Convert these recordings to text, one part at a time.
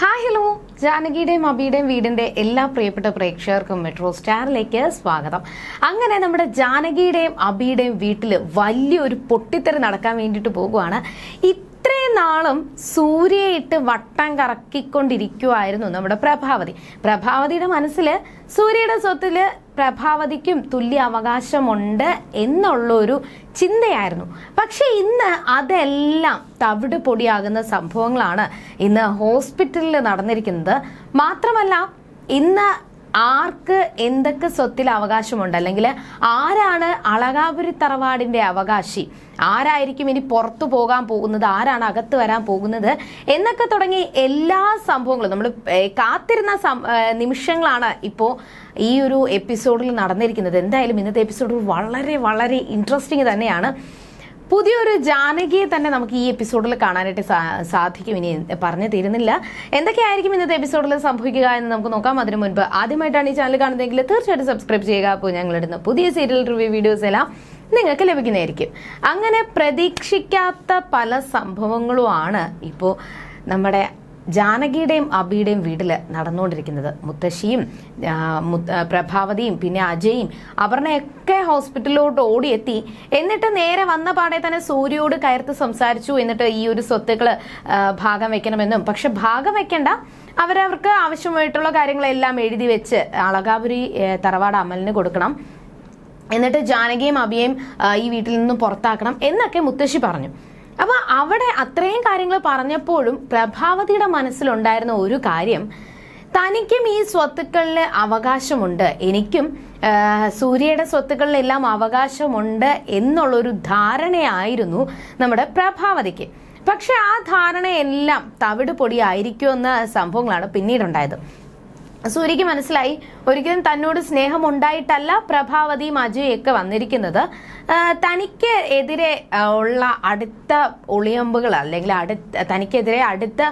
Hi hello ജാനകിയുടെയും അബിയുടെയും വീടിന്റെ എല്ലാ പ്രിയപ്പെട്ട പ്രേക്ഷകർക്കും മെട്രോ സ്റ്റാറിലേക്ക് സ്വാഗതം. അങ്ങനെ നമ്മുടെ ജാനകിയുടെയും അബിയുടെയും വീട്ടിൽ വലിയൊരു പൊട്ടിത്തെറി നടക്കാൻ വേണ്ടിയിട്ട് പോകുവാണ്. ഇത്രയും നാളും സൂര്യയിട്ട് വട്ടം കറക്കിക്കൊണ്ടിരിക്കുമായിരുന്നു നമ്മുടെ പ്രഭാവതി. പ്രഭാവതിയുടെ മനസ്സിൽ സൂര്യയുടെ സ്വത്തിൽ പ്രഭാവതിക്കും തുല്യ അവകാശമുണ്ട് എന്നുള്ളൊരു ചിന്തയായിരുന്നു. പക്ഷെ ഇന്ന് അതെല്ലാം തവിട് പൊടിയാകുന്ന സംഭവങ്ങളാണ്. ഇന്ന് ഹോസ്പിറ്റലിൽ നടന്നിരിക്കുന്നത് മാത്രമല്ല ഇന്ന് ആർക്ക് എന്തൊക്കെ സ്വത്തിൽ അവകാശമുണ്ട്? അല്ലെങ്കിൽ ആരാണ് അളകാപുരി തറവാടിന്റെ അവകാശി? ആരായിരിക്കും ഇനി പുറത്തു പോകാൻ പോകുന്നത്? ആരാണ് അകത്ത് വരാൻ പോകുന്നത്? എന്നൊക്കെ തുടങ്ങി എല്ലാ സംഭവങ്ങളും നമ്മൾ കാത്തിരുന്ന നിമിഷങ്ങളാണ് ഇപ്പോൾ ഈ ഒരു എപ്പിസോഡിൽ നടന്നിരിക്കുന്നത്. എന്തായാലും ഇന്നത്തെ എപ്പിസോഡ് വളരെ വളരെ ഇൻട്രസ്റ്റിംഗ് തന്നെയാണ്. പുതിയൊരു ജാനകിയെ തന്നെ നമുക്ക് ഈ എപ്പിസോഡിൽ കാണാനായിട്ട് സാധിക്കും. ഇനി പറഞ്ഞു തീരുന്നില്ല. എന്തൊക്കെയായിരിക്കും ഇന്നത്തെ എപ്പിസോഡിൽ സംഭവിക്കുക എന്ന് നമുക്ക് നോക്കാം. അതിനു മുൻപ് ആദ്യമായിട്ടാണ് ഈ ചാനൽ കാണുന്നതെങ്കിൽ തീർച്ചയായിട്ടും സബ്സ്ക്രൈബ് ചെയ്യുക. അപ്പോൾ ഞങ്ങളിടുന്ന പുതിയ സീരിയൽ റിവ്യൂ വീഡിയോസ് എല്ലാം നിങ്ങൾക്ക് ലഭിക്കുന്നതായിരിക്കും. അങ്ങനെ പ്രതീക്ഷിക്കാത്ത പല സംഭവങ്ങളുമാണ് ഇപ്പോൾ നമ്മുടെ ജാനകിയുടെയും അബിയുടെയും വീട്ടിൽ നടന്നുകൊണ്ടിരിക്കുന്നത്. മുത്തശ്ശിയും പ്രഭാവതിയും പിന്നെ അജയും അപർണയൊക്കെ ഹോസ്പിറ്റലിലോട്ട് ഓടിയെത്തി. എന്നിട്ട് നേരെ വന്ന പാടെ തന്നെ സൂര്യയോട് കയർത്ത് സംസാരിച്ചു. എന്നിട്ട് ഈ ഒരു സ്വത്തുക്കൾ ഭാഗം വെക്കണമെന്നും. പക്ഷെ ഭാഗം വെക്കേണ്ട. അവരവർക്ക് ആവശ്യമായിട്ടുള്ള കാര്യങ്ങളെല്ലാം എഴുതി വെച്ച് അളകാപുരി തറവാട് അമലിന് കൊടുക്കണം. എന്നിട്ട് ജാനകിയും അബിയെയും ഈ വീട്ടിൽ നിന്നും പുറത്താക്കണം എന്നൊക്കെ മുത്തശ്ശി പറഞ്ഞു. അപ്പൊ അവിടെ അത്രയും കാര്യങ്ങൾ പറഞ്ഞപ്പോഴും പ്രഭാവതിയുടെ മനസ്സിലുണ്ടായിരുന്ന ഒരു കാര്യം തനിക്കും ഈ സ്വത്തുക്കളിൽ അവകാശമുണ്ട്. എനിക്കും സൂര്യയുടെ സ്വത്തുക്കളിലെല്ലാം അവകാശമുണ്ട് എന്നുള്ളൊരു ധാരണയായിരുന്നു നമ്മുടെ പ്രഭാവതിക്ക്. പക്ഷെ ആ ധാരണയെല്ലാം തവിട് പൊടിയായിരിക്കുമെന്ന സംഭവങ്ങളാണ് പിന്നീടുണ്ടായത്. സൂര്യക്ക് മനസ്സിലായി. ഒരിക്കലും തന്നോട് സ്നേഹം ഉണ്ടായിട്ടല്ല പ്രഭാവതിയും അജയൊക്കെ വന്നിരിക്കുന്നത്. തനിക്ക് എതിരെ ഉള്ള അടുത്ത ഒളിയമ്പുകൾ അല്ലെങ്കിൽ അടുത്ത തനിക്കെതിരെ അടുത്ത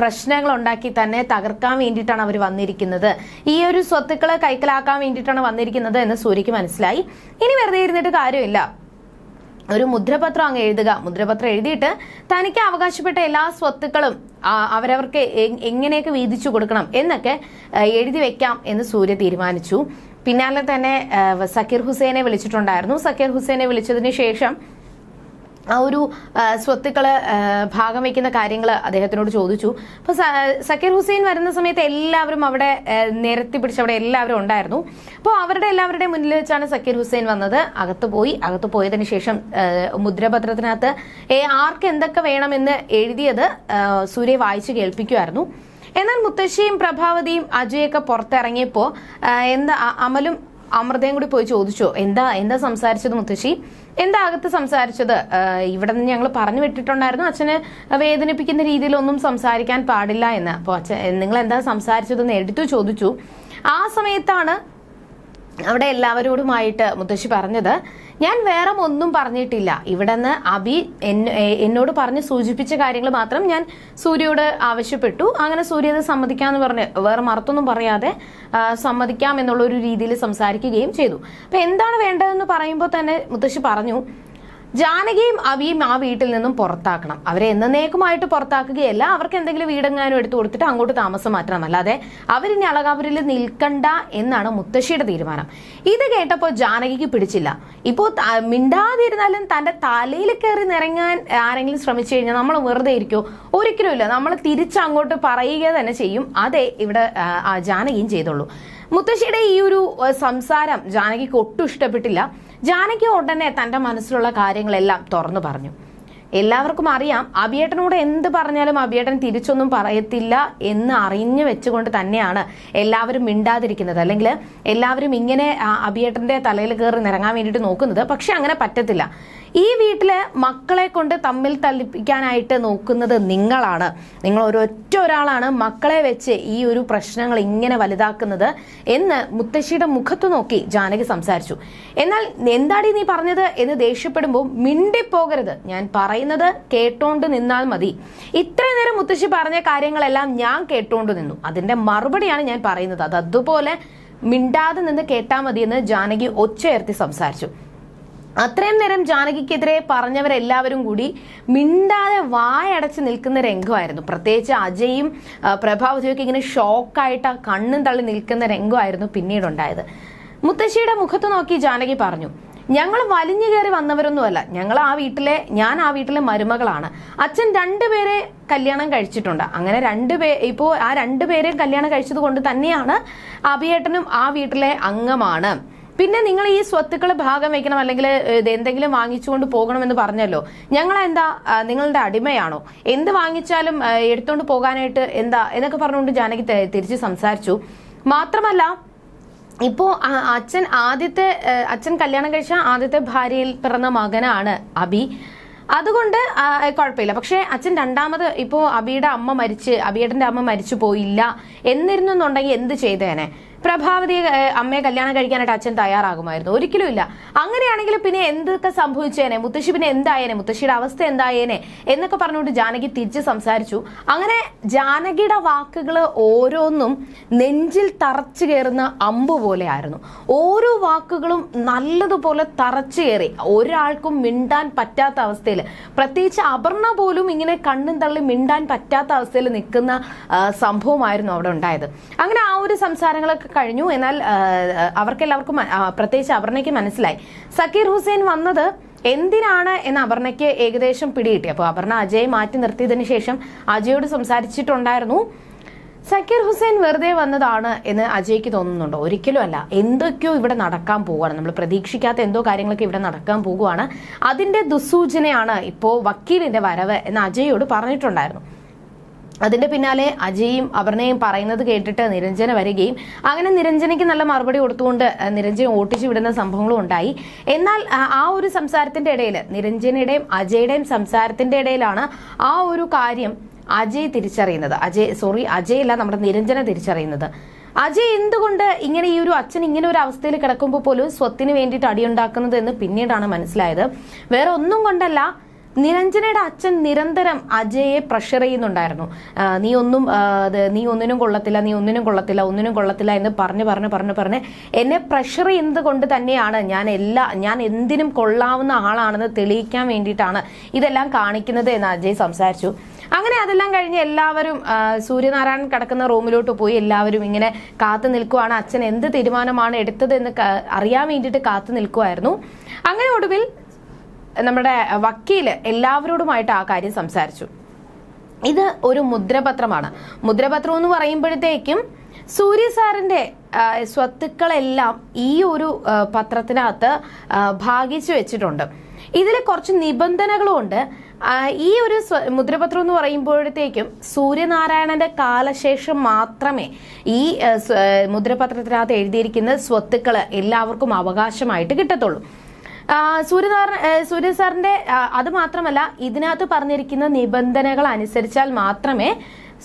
പ്രശ്നങ്ങൾ ഉണ്ടാക്കി തന്നെ തകർക്കാൻ വേണ്ടിയിട്ടാണ് അവർ വന്നിരിക്കുന്നത്. ഈ ഒരു സ്വത്തുക്കളെ കൈക്കലാക്കാൻ വേണ്ടിയിട്ടാണ് വന്നിരിക്കുന്നത് എന്ന് സൂര്യക്ക് മനസ്സിലായി. ഇനി വെറുതെ ഇരുന്നിട്ട് കാര്യമില്ല. ഒരു മുദ്രപത്രം അങ്ങ് എഴുതുക. മുദ്രപത്രം എഴുതിയിട്ട് തനിക്ക് അവകാശപ്പെട്ട എല്ലാ സ്വത്തുക്കളും അവരവർക്ക് എങ്ങനെയൊക്കെ വീതിച്ചു കൊടുക്കണം എന്നൊക്കെ എഴുതി വെക്കാം എന്ന് സൂര്യ തീരുമാനിച്ചു. പിന്നാലെ തന്നെ സക്കീർ ഹുസൈനെ വിളിച്ചിട്ടുണ്ടായിരുന്നു. സക്കീർ ഹുസൈനെ വിളിച്ചതിന് ശേഷം ആ ഒരു സ്വത്തുക്കൾ ഭാഗം വയ്ക്കുന്ന കാര്യങ്ങൾ അദ്ദേഹത്തിനോട് ചോദിച്ചു. അപ്പൊ സക്കീർ ഹുസൈൻ വരുന്ന സമയത്ത് എല്ലാവരും അവിടെ നിരത്തി പിടിച്ച് അവിടെ എല്ലാവരും ഉണ്ടായിരുന്നു. അപ്പോൾ അവരുടെ എല്ലാവരുടെയും മുന്നിൽ വെച്ചാണ് സക്കീർ ഹുസൈൻ വന്നത്. അകത്ത് പോയി. അകത്ത് പോയതിന് ശേഷം മുദ്രപത്രത്തിനകത്ത് ആർക്ക് എന്തൊക്കെ വേണമെന്ന് എഴുതിയത് സൂര്യ വായിച്ചു കേൾപ്പിക്കുമായിരുന്നു എന്നാൽ മുത്തശ്ശിയും പ്രഭാവതിയും അജയൊക്കെ പുറത്തിറങ്ങിയപ്പോൾ എന്താ അമലും അമൃതയും കൂടി പോയി ചോദിച്ചോ. എന്താ എന്താ സംസാരിച്ചത് മുത്തശ്ശി? എന്താ അകത്ത് സംസാരിച്ചത്? ഇവിടെ നിന്ന് ഞങ്ങൾ പറഞ്ഞു വിട്ടിട്ടുണ്ടായിരുന്നു അച്ഛന് വേദനിപ്പിക്കുന്ന രീതിയിലൊന്നും സംസാരിക്കാൻ പാടില്ല എന്ന്. അപ്പോൾ അച്ഛൻ നിങ്ങൾ എന്താ സംസാരിച്ചതെന്ന് എടുത്തു ചോദിച്ചു. ആ സമയത്താണ് അവിടെ എല്ലാവരോടുമായിട്ട് മുത്തശ്ശി പറഞ്ഞത്. ഞാൻ വേറെ ഒന്നും പറഞ്ഞിട്ടില്ല. ഇവിടെ നിന്ന് അബി എന്നോട് പറഞ്ഞ് സൂചിപ്പിച്ച കാര്യങ്ങൾ മാത്രം ഞാൻ സൂര്യയോട് ആവശ്യപ്പെട്ടു. അങ്ങനെ സൂര്യ അത് സമ്മതിക്കാന്ന് പറഞ്ഞ് വേറെ മറത്തൊന്നും പറയാതെ സമ്മതിക്കാം എന്നുള്ള ഒരു രീതിയിൽ സംസാരിക്കുകയും ചെയ്തു. അപ്പൊ എന്താണ് വേണ്ടതെന്ന് പറയുമ്പോൾ തന്നെ മുത്തശ്ശി പറഞ്ഞു ജാനകിയും അവിയും ആ വീട്ടിൽ നിന്നും പുറത്താക്കണം. അവരെ എന്നേക്കുമായിട്ട് പുറത്താക്കുകയല്ല അവർക്ക് എന്തെങ്കിലും വീടെങ്ങാനും എടുത്തു കൊടുത്തിട്ട് അങ്ങോട്ട് താമസം മാറ്റണം. അല്ലാതെ അവരിനി അളകാപുരിൽ നിൽക്കണ്ട എന്നാണ് മുത്തശ്ശിയുടെ തീരുമാനം. ഇത് കേട്ടപ്പോൾ ജാനകിക്ക് പിടിച്ചില്ല. ഇപ്പോൾ മിണ്ടാതിരുന്നാലും തന്റെ തലയിൽ കയറി നിറങ്ങാൻ ആരെങ്കിലും ശ്രമിച്ചു കഴിഞ്ഞാൽ നമ്മൾ വെറുതെ ഇരിക്കുമോ ഒരിക്കലും ഇല്ല. നമ്മൾ തിരിച്ചങ്ങോട്ട് പറയുക തന്നെ ചെയ്യും. അതേ ഇവിടെ ജാനകിയും ചെയ്തുള്ളൂ മുത്തശ്ശിയുടെ ഈ ഒരു സംസാരം ജാനകിക്ക് ഒട്ടും ഇഷ്ടപ്പെട്ടില്ല. ജാനകി ഉടനെ തന്റെ മനസ്സിലുള്ള കാര്യങ്ങളെല്ലാം തുറന്നു പറഞ്ഞു. എല്ലാവർക്കും അറിയാം അഭിയേട്ടനോട് എന്ത് പറഞ്ഞാലും അഭിയേട്ടൻ തിരിച്ചൊന്നും പറയത്തില്ല എന്ന് അറിഞ്ഞു വെച്ചുകൊണ്ട് തന്നെയാണ് എല്ലാവരും മിണ്ടാതിരിക്കുന്നത്. അല്ലെങ്കിൽ എല്ലാവരും ഇങ്ങനെ അബിയേട്ടന്റെ തലയിൽ കയറി നിറങ്ങാൻ വേണ്ടിയിട്ട് നോക്കുന്നത്. പക്ഷെ അങ്ങനെ പറ്റത്തില്ല. ഈ വീട്ടിലെ മക്കളെ കൊണ്ട് തമ്മിൽ തല്ലിപ്പിക്കാനായിട്ട് നോക്കുന്നത് നിങ്ങളാണ്. നിങ്ങൾ ഒരൊറ്റ ഒരാളാണ് മക്കളെ വെച്ച് ഈ ഒരു പ്രശ്നങ്ങൾ ഇങ്ങനെ വലുതാക്കുന്നത് എന്ന് മുത്തശ്ശിയുടെ മുഖത്ത് നോക്കി ജാനകി സംസാരിച്ചു. എന്നാൽ എന്താടി നീ പറഞ്ഞത് എന്ന് ദേഷ്യപ്പെടുമ്പോൾ മിണ്ടിപ്പോകരുത്. ഞാൻ പറയുന്നത് കേട്ടോണ്ട് നിന്നാൽ മതി. ഇത്രയും നേരം മുത്തശ്ശി പറഞ്ഞ കാര്യങ്ങളെല്ലാം ഞാൻ കേട്ടോണ്ട് നിന്നു. അതിന്റെ മറുപടിയാണ് ഞാൻ പറയുന്നത്. അത് അതുപോലെ മിണ്ടാതെ നിന്ന് കേട്ടാൽ മതിയെന്ന് ജാനകി ഒച്ചയർത്തി സംസാരിച്ചു. അത്രയും നേരം ജാനകിക്കെതിരെ പറഞ്ഞവരെല്ലാവരും കൂടി മിണ്ടാതെ വായടച്ച് നിൽക്കുന്ന രംഗമായിരുന്നു. പ്രത്യേകിച്ച് അജയും പ്രഭാവതിയൊക്കെ ഇങ്ങനെ ഷോക്കായിട്ട് കണ്ണും തള്ളി നിൽക്കുന്ന രംഗമായിരുന്നു പിന്നീടുണ്ടായത്. മുത്തശ്ശിയുടെ മുഖത്ത് നോക്കി ജാനകി പറഞ്ഞു ഞങ്ങൾ വലിഞ്ഞു കയറി വന്നവരൊന്നുമല്ല. ഞങ്ങൾ ആ വീട്ടിലെ ഞാൻ ആ വീട്ടിലെ മരുമകളാണ്. അച്ഛൻ രണ്ടുപേരെ കല്യാണം കഴിച്ചിട്ടുണ്ട്. അങ്ങനെ രണ്ടുപേ ഇപ്പോൾ ആ രണ്ടുപേരെയും കല്യാണം കഴിച്ചത് കൊണ്ട് തന്നെയാണ് അഭിയേട്ടനും ആ വീട്ടിലെ അംഗമാണ്. പിന്നെ നിങ്ങൾ ഈ സ്വത്തുക്കൾ ഭാഗം വെക്കണം അല്ലെങ്കിൽ എന്തെങ്കിലും വാങ്ങിച്ചുകൊണ്ട് പോകണമെന്ന് പറഞ്ഞല്ലോ. ഞങ്ങൾ എന്താ നിങ്ങളുടെ അടിമയാണോ? എന്ത് വാങ്ങിച്ചാലും എടുത്തുകൊണ്ട് പോകാനായിട്ട് എന്താ എന്നൊക്കെ പറഞ്ഞുകൊണ്ട് ജാനകി തിരിച്ച് സംസാരിച്ചു. മാത്രമല്ല ഇപ്പോ അച്ഛൻ ആദ്യത്തെ അച്ഛൻ കല്യാണം കഴിച്ച ആദ്യത്തെ ഭാര്യയിൽ പിറന്ന മകനാണ് അബി. അതുകൊണ്ട് കുഴപ്പമില്ല. പക്ഷേ അച്ഛൻ രണ്ടാമത് ഇപ്പോ അബിയുടെ അമ്മ മരിച്ച് അബിയേട്ടന്റെ അമ്മ മരിച്ചു പോയില്ല. എന്നിരുന്നുണ്ടെങ്കിൽ എന്ത് ചെയ്തേനെ? പ്രഭാവതി അമ്മയെ കല്യാണം കഴിക്കാനായിട്ട് അച്ഛൻ തയ്യാറാകുമായിരുന്നു. ഒരിക്കലും ഇല്ല. അങ്ങനെയാണെങ്കിൽ പിന്നെ എന്തൊക്കെ സംഭവിച്ചേനെ? മുത്തശ്ശി പിന്നെ എന്തായേനെ? മുത്തശ്ശിയുടെ അവസ്ഥ എന്തായേനെ? എന്നൊക്കെ പറഞ്ഞുകൊണ്ട് ജാനകി തിരിച്ച് സംസാരിച്ചു. അങ്ങനെ ജാനകിയുടെ വാക്കുകൾ ഓരോന്നും നെഞ്ചിൽ തറച്ചു കയറുന്ന അമ്പ് പോലെയായിരുന്നു. ഓരോ വാക്കുകളും നല്ലതുപോലെ തറച്ചു കയറി ഒരാൾക്കും മിണ്ടാൻ പറ്റാത്ത അവസ്ഥയിൽ. പ്രത്യേകിച്ച് അപർണ പോലും ഇങ്ങനെ കണ്ണും തള്ളി മിണ്ടാൻ പറ്റാത്ത അവസ്ഥയിൽ നിൽക്കുന്ന സംഭവമായിരുന്നു അവിടെ ഉണ്ടായത്. അങ്ങനെ ആ ഒരു സംസാരങ്ങളൊക്കെ കഴിഞ്ഞു. എന്നാൽ അവർക്കെല്ലാവർക്കും പ്രത്യേകിച്ച് അപർണയ്ക്ക് മനസ്സിലായി. സക്കീർ ഹുസൈൻ വന്നത് എന്തിനാണ് എന്ന് അപർണയ്ക്ക് ഏകദേശം പിടികിട്ടി. അപ്പോൾ അപർണ അജയെ മാറ്റി നിർത്തിയതിനു ശേഷം അജയോട് സംസാരിച്ചിട്ടുണ്ടായിരുന്നു. സക്കീർ ഹുസൈൻ വെറുതെ വന്നതാണ് എന്ന് അജയ്ക്ക് തോന്നുന്നുണ്ടോ? ഒരിക്കലും അല്ല. എന്തൊക്കെയോ ഇവിടെ നടക്കാൻ പോവുകയാണ്. നമ്മൾ പ്രതീക്ഷിക്കാത്ത എന്തോ കാര്യങ്ങളൊക്കെ ഇവിടെ നടക്കാൻ പോകുകയാണ് അതിന്റെ ദുസൂചനയാണ് ഇപ്പോൾ വക്കീലിന്റെ വരവ് എന്ന് അജയോട് പറഞ്ഞിട്ടുണ്ടായിരുന്നു. അതിന്റെ പിന്നാലെ അജയും അപർണയും പറയുന്നത് കേട്ടിട്ട് നിരഞ്ജന വരികയും അങ്ങനെ നിരഞ്ജനയ്ക്ക് നല്ല മറുപടി കൊടുത്തുകൊണ്ട് നിരഞ്ജന ഓട്ടിച്ചു വിടുന്ന സംഭവങ്ങളും ഉണ്ടായി. എന്നാൽ ആ ഒരു സംസാരത്തിന്റെ ഇടയിൽ നിരഞ്ജനയുടെയും അജയുടെയും സംസാരത്തിന്റെ ഇടയിലാണ് ആ ഒരു കാര്യം അജയ് തിരിച്ചറിയുന്നത്. അജയ് സോറി അജയ് അല്ല നമ്മുടെ നിരഞ്ജന തിരിച്ചറിയുന്നത്. അജയ് എന്തുകൊണ്ട് ഇങ്ങനെ ഈ ഒരു അച്ഛൻ ഇങ്ങനെ ഒരു അവസ്ഥയിൽ കിടക്കുമ്പോൾ പോലും സ്വത്തിന് വേണ്ടിയിട്ട് അടിയുണ്ടാക്കുന്നത് എന്ന് പിന്നീടാണ് മനസ്സിലായത്. വേറെ ഒന്നും കൊണ്ടല്ല നിരഞ്ജനയുടെ അച്ഛൻ നിരന്തരം അജയെ പ്രഷർ ചെയ്യുന്നുണ്ടായിരുന്നു. നീ ഒന്നും നീ ഒന്നിനും കൊള്ളത്തില്ല നീ ഒന്നിനും കൊള്ളത്തില്ല ഒന്നിനും കൊള്ളത്തില്ല എന്ന് പറഞ്ഞ് പറഞ്ഞ് പറഞ്ഞ് പറഞ്ഞ് എന്നെ പ്രഷർ ചെയ്യുന്നത് കൊണ്ട് തന്നെയാണ് ഞാൻ എല്ലാ ഞാൻ എന്തിനും കൊള്ളാവുന്ന ആളാണെന്ന് തെളിയിക്കാൻ വേണ്ടിയിട്ടാണ് ഇതെല്ലാം കാണിക്കുന്നത് എന്ന് അജയ് സംസാരിച്ചു. അങ്ങനെ അതെല്ലാം കഴിഞ്ഞ് എല്ലാവരും സൂര്യനാരായണൻ കിടക്കുന്ന റൂമിലോട്ട് പോയി എല്ലാവരും ഇങ്ങനെ കാത്തു നിൽക്കുവാണ്. അച്ഛൻ എന്ത് തീരുമാനമാണ് എടുത്തത് എന്ന് അറിയാൻ വേണ്ടിയിട്ട് കാത്തു നിൽക്കുമായിരുന്നു അങ്ങനെ ഒടുവിൽ നമ്മുടെ വക്കീൽ എല്ലാവരോടുമായിട്ട് ആ കാര്യം സംസാരിച്ചു. ഇത് ഒരു മുദ്രപത്രമാണ്. മുദ്രപത്രം എന്ന് പറയുമ്പോഴത്തേക്കും സൂര്യ സാറിന്റെ സ്വത്തുക്കളെല്ലാം ഈ ഒരു പത്രത്തിനകത്ത് ഭാഗിച്ചു വെച്ചിട്ടുണ്ട്. ഇതിൽ കുറച്ച് നിബന്ധനകളുമുണ്ട് ഈ ഒരു മുദ്രപത്രം എന്ന് പറയുമ്പോഴത്തേക്കും സൂര്യനാരായണന്റെ കാലശേഷം മാത്രമേ ഈ മുദ്രപത്രത്തിനകത്ത് എഴുതിയിരിക്കുന്ന സ്വത്തുക്കൾ എല്ലാവർക്കും അവകാശമായിട്ട് കിട്ടത്തുള്ളൂ. സൂര്യനാരായണ സൂര്യ സാറിന്റെ അത് മാത്രമല്ല ഇതിനകത്ത് പറഞ്ഞിരിക്കുന്ന നിബന്ധനകൾ അനുസരിച്ചാൽ മാത്രമേ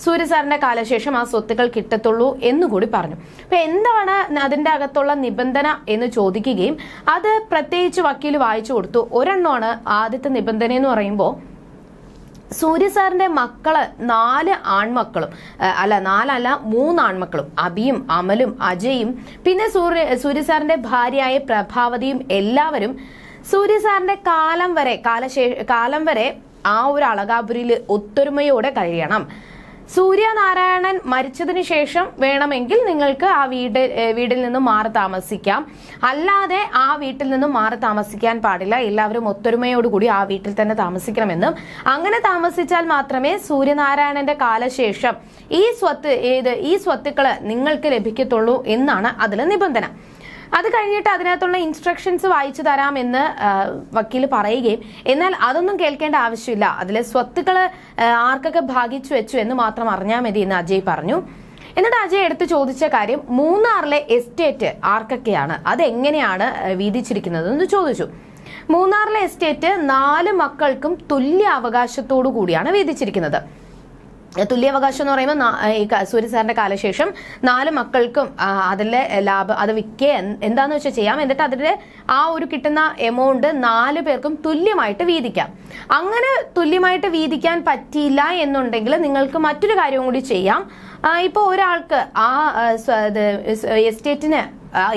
സൂര്യ സാറിന്റെ കാലശേഷം ആ സ്വത്തുക്കൾ കിട്ടത്തുള്ളൂ എന്നുകൂടി പറഞ്ഞു. അപ്പൊ എന്താണ് അതിന്റെ അകത്തുള്ള നിബന്ധന എന്ന് ചോദിക്കുകയും അത് പ്രത്യേകിച്ച് വക്കീൽ വായിച്ചു കൊടുത്തു. ഒരെണ്ണമാണ് ആദ്യത്തെ നിബന്ധന എന്ന് പറയുമ്പോൾ സൂര്യ സാറിന്റെ മക്കൾ നാല് ആൺമക്കളും അല്ല നാലല്ല മൂന്ന് ആൺമക്കളും. അബിയും അമലും അജയും. പിന്നെ സൂര്യ സൂര്യ സാറിന്റെ ഭാര്യയായ പ്രഭാവതിയും എല്ലാവരും സൂര്യ സാറിന്റെ കാലം വരെ കാലശേ കാലം വരെ ആ ഒരു അളകാപുരിയിൽ ഒത്തൊരുമയോടെ കഴിയണം സൂര്യനാരായണൻ മരിച്ചതിന് ശേഷം വേണമെങ്കിൽ നിങ്ങൾക്ക് ആ വീട് വീട്ടിൽ നിന്നും മാറി താമസിക്കാം. അല്ലാതെ ആ വീട്ടിൽ നിന്ന് മാറി താമസിക്കാൻ പാടില്ല. എല്ലാവരും ഒത്തൊരുമയോടുകൂടി ആ വീട്ടിൽ തന്നെ താമസിക്കണമെന്നും. അങ്ങനെ താമസിച്ചാൽ മാത്രമേ സൂര്യനാരായണന്റെ കാലശേഷം ഈ സ്വത്ത് ഏത് ഈ സ്വത്തുക്കൾ നിങ്ങൾക്ക് ലഭിക്കത്തുള്ളൂ എന്നാണ് അതിലെ നിബന്ധന. അത് കഴിഞ്ഞിട്ട് അതിനകത്തുള്ള ഇൻസ്ട്രക്ഷൻസ് വായിച്ചു തരാമെന്ന് വക്കീൽ പറയുകയും എന്നാൽ അതൊന്നും കേൾക്കേണ്ട ആവശ്യമില്ല. അതിലെ സ്വത്തുക്കൾ ആർക്കൊക്കെ ഭാഗിച്ചു വെച്ചു എന്ന് മാത്രം അറിഞ്ഞാൽ മതി എന്ന് അജയ് പറഞ്ഞു. എന്നിട്ട് അജയ് എടുത്ത് ചോദിച്ച കാര്യം മൂന്നാറിലെ എസ്റ്റേറ്റ് ആർക്കൊക്കെയാണ്? അതെങ്ങനെയാണ് വീതിച്ചിരിക്കുന്നത് എന്ന് ചോദിച്ചു. മൂന്നാറിലെ എസ്റ്റേറ്റ് നാല് മക്കൾക്കും തുല്യ അവകാശത്തോടു കൂടിയാണ് വീതിച്ചിരിക്കുന്നത്. തുല്യാവകാശം എന്ന് പറയുമ്പോൾ സൂര്യ സാറിന്റെ കാലശേഷം നാല് മക്കൾക്കും അതിലെ ലാഭം അത് വിൽക്കുക എന്താന്ന് വെച്ചാൽ ചെയ്യാം. എന്നിട്ട് അതിന്റെ ആ ഒരു കിട്ടുന്ന എമൗണ്ട് നാല് പേർക്കും തുല്യമായിട്ട് വീതിക്കാം. അങ്ങനെ തുല്യമായിട്ട് വീതിക്കാൻ പറ്റിയില്ല എന്നുണ്ടെങ്കിൽ നിങ്ങൾക്ക് മറ്റൊരു കാര്യം കൂടി ചെയ്യാം. ഇപ്പൊ ഒരാൾക്ക് ആ എസ്റ്റേറ്റിന്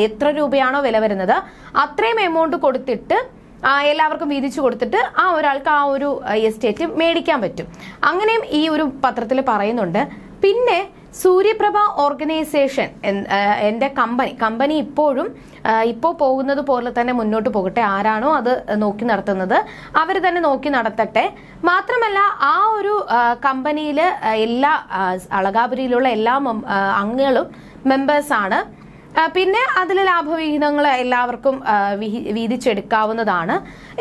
എത്ര രൂപയാണോ വില വരുന്നത് അത്രയും എമൗണ്ട് കൊടുത്തിട്ട് എല്ലാവർക്കും വീതിച്ചു കൊടുത്തിട്ട് ആ ഒരാൾക്ക് ആ ഒരു എസ്റ്റേറ്റ് മേടിക്കാൻ പറ്റും. അങ്ങനെയും ഈ ഒരു പത്രത്തിൽ പറയുന്നുണ്ട്. പിന്നെ സൂര്യപ്രഭ ഓർഗനൈസേഷൻ എൻ- എന്റെ കമ്പനി കമ്പനി ഇപ്പോഴും ഇപ്പോൾ പോകുന്നത് പോലെ തന്നെ മുന്നോട്ട് പോകട്ടെ ആരാണോ അത് നോക്കി നടത്തുന്നത് അവർ തന്നെ നോക്കി നടത്തട്ടെ. മാത്രമല്ല ആ ഒരു കമ്പനിയിൽ എല്ലാ അളകാപുരിയിലുള്ള എല്ലാ അംഗങ്ങളും മെമ്പേഴ്സാണ് ആ, പിന്നെ അതിൽ ലാഭവിഹിതങ്ങൾ എല്ലാവർക്കും വീതിച്ചെടുക്കാവുന്നതാണ്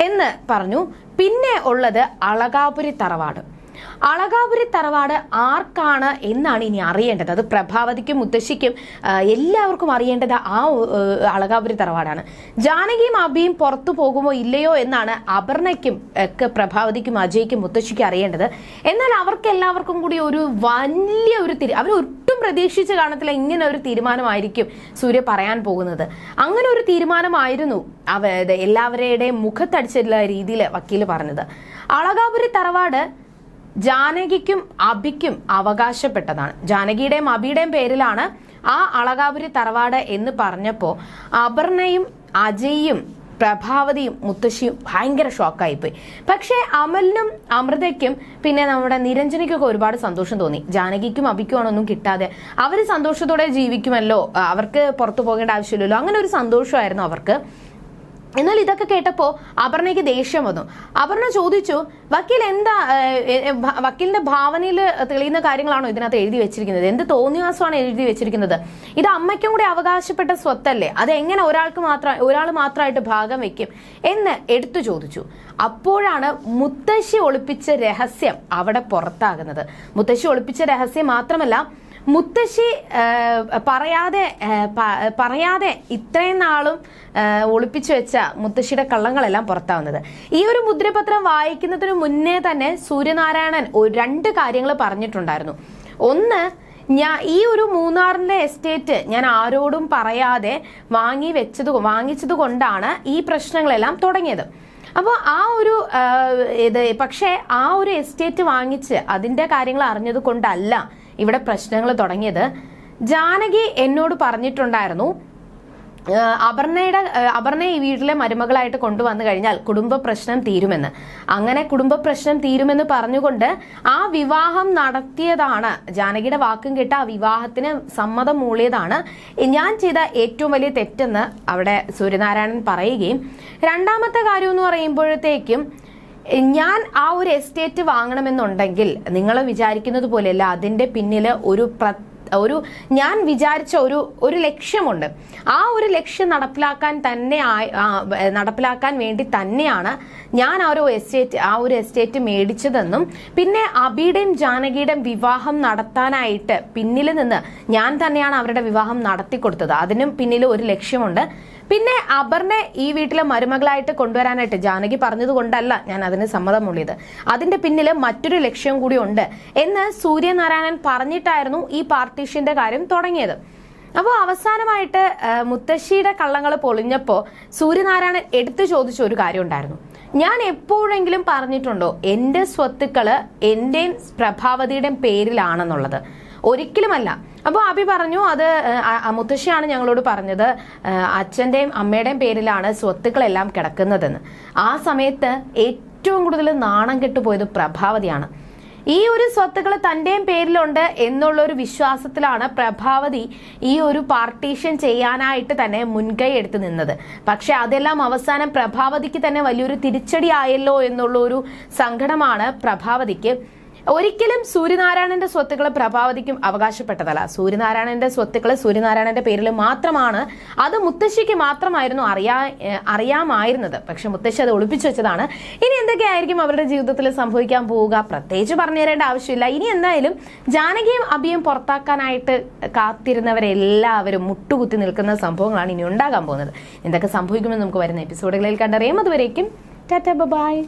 എന്ന് പറഞ്ഞു. പിന്നെ ഉള്ളത് അളകാപുരി തറവാട്. അളകാപുരി തറവാട് ആർക്കാണ് എന്നാണ് ഇനി അറിയേണ്ടത്. അത് പ്രഭാവതിക്കും മുത്തശ്ശിക്കും എല്ലാവർക്കും അറിയേണ്ടത് ആ അളകാപുരി തറവാടാണ്. ജാനകിയും അബിയും പുറത്തു പോകുമോ ഇല്ലയോ എന്നാണ് അപർണയ്ക്കും ഒക്കെ പ്രഭാവതിക്കും അജയ്ക്കും മുത്തശ്ശിക്കും അറിയേണ്ടത്. എന്നാൽ അവർക്ക് എല്ലാവർക്കും കൂടി ഒരു വലിയ ഒരു തിരി അവർ ഒട്ടും പ്രതീക്ഷിച്ച് കാണത്തില്ല ഇങ്ങനെ ഒരു തീരുമാനമായിരിക്കും സൂര്യ പറയാൻ പോകുന്നത്. അങ്ങനെ ഒരു തീരുമാനമായിരുന്നു അവ എല്ലാവരുടെയും മുഖത്തടിച്ചിട്ടുള്ള രീതിയിൽ വക്കീൽ പറഞ്ഞത്. അളകാപുരി തറവാട് ജാനകിക്കും അബിക്കും അവകാശപ്പെട്ടതാണ്. ജാനകിയുടെയും അബിയുടെയും പേരിലാണ് ആ അളകാപുരി തറവാട് എന്ന് പറഞ്ഞപ്പോൾ അപർണയും അജയും പ്രഭാവതിയും മുത്തശ്ശിയും ഭയങ്കര ഷോക്കായിപ്പോയി. പക്ഷേ അമലിനും അമൃതയ്ക്കും പിന്നെ നമ്മുടെ നിരഞ്ജനയ്ക്കൊക്കെ ഒരുപാട് സന്തോഷം തോന്നി. ജാനകിക്കും അബിക്കും ഒന്നും കിട്ടാതെ അവർ സന്തോഷത്തോടെ ജീവിക്കുമല്ലോ? അവർക്ക് പുറത്തു പോകേണ്ട ആവശ്യമില്ലല്ലോ? അങ്ങനെ ഒരു സന്തോഷമായിരുന്നു അവർക്ക്. എന്നാൽ ഇതൊക്കെ കേട്ടപ്പോ അപർണയ്ക്ക് ദേഷ്യം വന്നു. അപർണ ചോദിച്ചു വക്കീൽ എന്താ വക്കീലിന്റെ ഭാവനയിൽ തെളിയുന്ന കാര്യങ്ങളാണോ ഇതിനകത്ത് എഴുതി വെച്ചിരിക്കുന്നത്? എന്ത് തോന്നിയാസമാണ് എഴുതി വെച്ചിരിക്കുന്നത്? ഇത് അമ്മയ്ക്കും കൂടി അവകാശപ്പെട്ട സ്വത്തല്ലേ? അത് എങ്ങനെ ഒരാൾക്ക് മാത്രം ഒരാൾ മാത്രമായിട്ട് ഭാഗം വെക്കും? എന്ന് എടുത്തു ചോദിച്ചു. അപ്പോഴാണ് മുത്തശ്ശി ഒളിപ്പിച്ച രഹസ്യം അവിടെ പുറത്താകുന്നത്. മുത്തശ്ശി ഒളിപ്പിച്ച രഹസ്യം മാത്രമല്ല മുത്തശ്ശി പറയാതെ പറയാതെ ഇത്രയും നാളും ഒളിപ്പിച്ചു വെച്ച മുത്തശ്ശിയുടെ കള്ളങ്ങളെല്ലാം പുറത്താവുന്നത്. ഈ ഒരു മുദ്രപത്രം വായിക്കുന്നതിന് മുന്നേ തന്നെ സൂര്യനാരായണൻ രണ്ട് കാര്യങ്ങൾ പറഞ്ഞിട്ടുണ്ടായിരുന്നു. ഒന്ന് ഞാൻ ഈ ഒരു മൂന്നാറിന്റെ എസ്റ്റേറ്റ് ഞാൻ ആരോടും പറയാതെ വാങ്ങി വെച്ചത് വാങ്ങിച്ചത് കൊണ്ടാണ് ഈ പ്രശ്നങ്ങളെല്ലാം തുടങ്ങിയത്. അപ്പോൾ ആ ഒരു ഇത് പക്ഷേ ആ ഒരു എസ്റ്റേറ്റ് വാങ്ങിച്ച് അതിന്റെ കാര്യങ്ങൾ അറിഞ്ഞത് കൊണ്ടല്ല ഇവിടെ പ്രശ്നങ്ങൾ തുടങ്ങിയത്. ജാനകി എന്നോട് പറഞ്ഞിട്ടുണ്ടായിരുന്നു അപർണയുടെ അപർണയെ ഈ വീട്ടിലെ മരുമകളായിട്ട് കൊണ്ടുവന്നു കഴിഞ്ഞാൽ കുടുംബ പ്രശ്നം തീരുമെന്ന്. അങ്ങനെ കുടുംബ പ്രശ്നം തീരുമെന്ന് പറഞ്ഞുകൊണ്ട് ആ വിവാഹം നടത്തിയതാണ്. ജാനകിയുടെ വാക്കും കേട്ട് ആ വിവാഹത്തിന് സമ്മതം മൂളിയതാണ്. ഞാൻ ചെയ്ത ഏറ്റവും വലിയ തെറ്റെന്ന് അവിടെ സൂര്യനാരായണൻ പറയുകയും രണ്ടാമത്തെ കാര്യം എന്ന് പറയുമ്പോഴത്തേക്കും ഞാൻ ആ ഒരു എസ്റ്റേറ്റ് വാങ്ങണമെന്നുണ്ടെങ്കിൽ നിങ്ങൾ വിചാരിക്കുന്നത് പോലെയല്ല അതിന്റെ പിന്നിൽ ഒരു ഒരു ഞാൻ വിചാരിച്ച ഒരു ഒരു ലക്ഷ്യമുണ്ട്. ആ ഒരു ലക്ഷ്യം നടപ്പിലാക്കാൻ തന്നെ നടപ്പിലാക്കാൻ വേണ്ടി തന്നെയാണ് ഞാൻ ആ ഒരു എസ്റ്റേറ്റ് ആ ഒരു എസ്റ്റേറ്റ് മേടിച്ചതെന്നും പിന്നെ അബിയുടെയും ജാനകിയുടെയും വിവാഹം നടത്താനായിട്ട് പിന്നിൽ നിന്ന് ഞാൻ തന്നെയാണ് അവരുടെ വിവാഹം നടത്തി കൊടുത്തത് അതിനും പിന്നിൽ ഒരു ലക്ഷ്യമുണ്ട്. പിന്നെ അപർണെ ഈ വീട്ടിലെ മരുമകളായിട്ട് കൊണ്ടുവരാനായിട്ട് ജാനകി പറഞ്ഞത് കൊണ്ടല്ല ഞാൻ അതിന് സമ്മതം മൂളിയത് അതിന്റെ പിന്നിൽ മറ്റൊരു ലക്ഷ്യം കൂടി ഉണ്ട് എന്ന് സൂര്യനാരായണൻ പറഞ്ഞിട്ടായിരുന്നു ഈ പാർട്ടീഷ്യന്റെ കാര്യം തുടങ്ങിയത്. അപ്പോൾ അവസാനമായിട്ട് മുത്തശ്ശിയുടെ കള്ളങ്ങൾ പൊളിഞ്ഞപ്പോൾ സൂര്യനാരായണൻ എടുത്തു ചോദിച്ച ഒരു കാര്യം ഉണ്ടായിരുന്നു. ഞാൻ എപ്പോഴെങ്കിലും പറഞ്ഞിട്ടുണ്ടോ എന്റെ സ്വത്തുക്കൾ എന്റെയും പ്രഭാവതിയുടെയും പേരിലാണെന്നുള്ളത്? ഒരിക്കലുമല്ല. അപ്പോൾ അബി പറഞ്ഞു അത് മുത്തശ്ശിയാണ് ഞങ്ങളോട് പറഞ്ഞത്. അച്ഛന്റെയും അമ്മയുടെയും പേരിലാണ് സ്വത്തുക്കളെല്ലാം കിടക്കുന്നതെന്ന്. ആ സമയത്ത് ഏറ്റവും കൂടുതൽ നാണം കെട്ടുപോയത് പ്രഭാവതിയാണ്. ഈ ഒരു സ്വത്തുക്കൾ തന്റെയും പേരിലുണ്ട് എന്നുള്ള ഒരു വിശ്വാസത്തിലാണ് പ്രഭാവതി ഈ ഒരു പാർട്ടീഷൻ ചെയ്യാനായിട്ട് തന്നെ മുൻകൈ എടുത്ത് നിന്നത്. പക്ഷെ അതെല്ലാം അവസാനം പ്രഭാവതിക്ക് തന്നെ വലിയൊരു തിരിച്ചടി ആയല്ലോ എന്നുള്ള ഒരു സങ്കടമാണ് പ്രഭാവതിക്ക് ഒരിക്കലും സൂര്യനാരായണന്റെ സ്വത്തുക്കൾ പ്രഭാവതിക്കും അവകാശപ്പെട്ടതല്ല. സൂര്യനാരായണന്റെ സ്വത്തുക്കൾ സൂര്യനാരായണന്റെ പേരിൽ മാത്രമാണ്. അത് മുത്തശ്ശിക്ക് മാത്രമായിരുന്നു അറിയാ അറിയാമായിരുന്നത്. പക്ഷെ മുത്തശ്ശി അത് ഒളിപ്പിച്ചു വെച്ചതാണ്. ഇനി എന്തൊക്കെയായിരിക്കും അവരുടെ ജീവിതത്തിൽ സംഭവിക്കാൻ പോവുക? പ്രത്യേകിച്ച് പറഞ്ഞു തരേണ്ട ആവശ്യമില്ല. ഇനി എന്തായാലും ജാനകിയും അഭിയും പുറത്താക്കാനായിട്ട് കാത്തിരുന്നവരെല്ലാവരും മുട്ടുകുത്തി നിൽക്കുന്ന സംഭവങ്ങളാണ് ഇനി ഉണ്ടാകാൻ പോകുന്നത്. എന്തൊക്കെ സംഭവിക്കുമെന്ന് നമുക്ക് വരുന്ന എപ്പിസോഡുകളിൽ കണ്ടറിയാം. അതുവരേക്കും ടാറ്റ ബൈ